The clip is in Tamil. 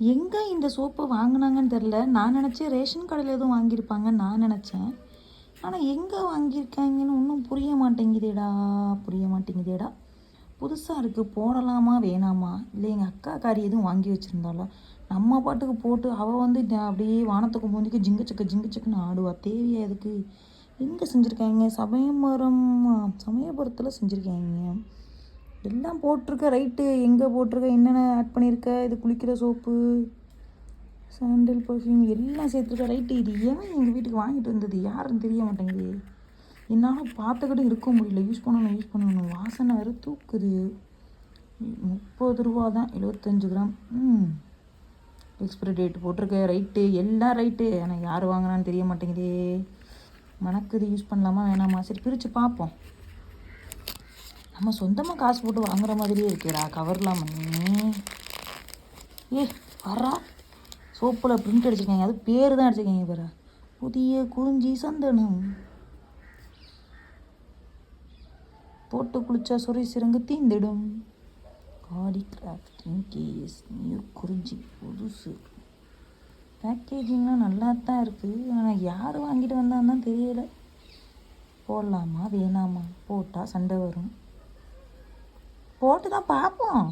எங்கே இந்த சோப்பு வாங்கினாங்கன்னு தெரில நான் நினச்சேன் ரேஷன் கடையில் எதுவும் வாங்கியிருப்பாங்கன்னு நான் நினச்சேன். ஆனால் எங்கே வாங்கியிருக்காங்கன்னு ஒன்றும் புரிய மாட்டேங்குதேடா புரிய மாட்டேங்குதேடா. புதுசாக இருக்குது போடலாமா வேணாமா? இல்லை எங்கள் அக்கா காரி எதுவும் வாங்கி வச்சுருந்தாலோ நம்ம பாட்டுக்கு போட்டு அவள் வந்து அப்படியே வானத்துக்கு மூஞ்சிக்கு ஜிங்கு சக்க ஜிங்கு சக்குன்னு ஆடுவா. தேவையா எதுக்கு? எங்கே செஞ்சுருக்காங்க? சமயபுரம் சமயபுரத்தில் செஞ்சுருக்காங்க. எல்லாம் போட்டிருக்க ரைட்டு. எங்கே போட்டிருக்க என்னென்ன ஆட் பண்ணியிருக்க இது குளிக்கிற சோப்பு சாண்டில் பர்ஃப்யூம் எல்லாம் சேர்த்துருக்க ரைட்டு. இது ஏன் எங்கள் வீட்டுக்கு வாங்கிட்டு வந்தது? யாருன்னு தெரிய மாட்டேங்குது. என்னால் பார்த்துக்கிட்டு இருக்க முடியல. யூஸ் பண்ணணும் யூஸ் பண்ணணும் வாசனை வேறு தூக்குது. முப்பது ரூபா தான் எழுபத்தஞ்சு கிராம். ம். எக்ஸ்பிரி டேட் போட்டிருக்க ரைட்டு. எல்லாம் ரைட்டு. ஆனால் யார் வாங்கினான்னு தெரிய மாட்டேங்குதே. மணக்குது யூஸ் பண்ணலாமா வேணாமா? சரி பிரித்து பார்ப்போம். நம்ம சொந்தமாக காசு போட்டு வாங்குற மாதிரியே இருக்கேடா கவர்லாம் பண்ணி. ஏ வரா சோப்பில் பிரிண்ட் அடிச்சிருக்காங்க. அது பேர் தான் அடிச்சிருக்கீங்க பேரா. புதிய குறிஞ்சி சந்தனம். போட்டு குளிச்சா சுரை சிறங்கு தீந்திடும். காடி கிராஃப்டிங் கேஸ் நியூ குறிஞ்சி புதுசு. பேக்கேஜிங்லாம் நல்லா தான் இருக்குது ஆனால் யார் வாங்கிட்டு வந்தான்னு தான் தெரியல. போடலாமா வேணாமா? போட்டால் சண்டை வரும். போட்டு தான் பார்ப்போம்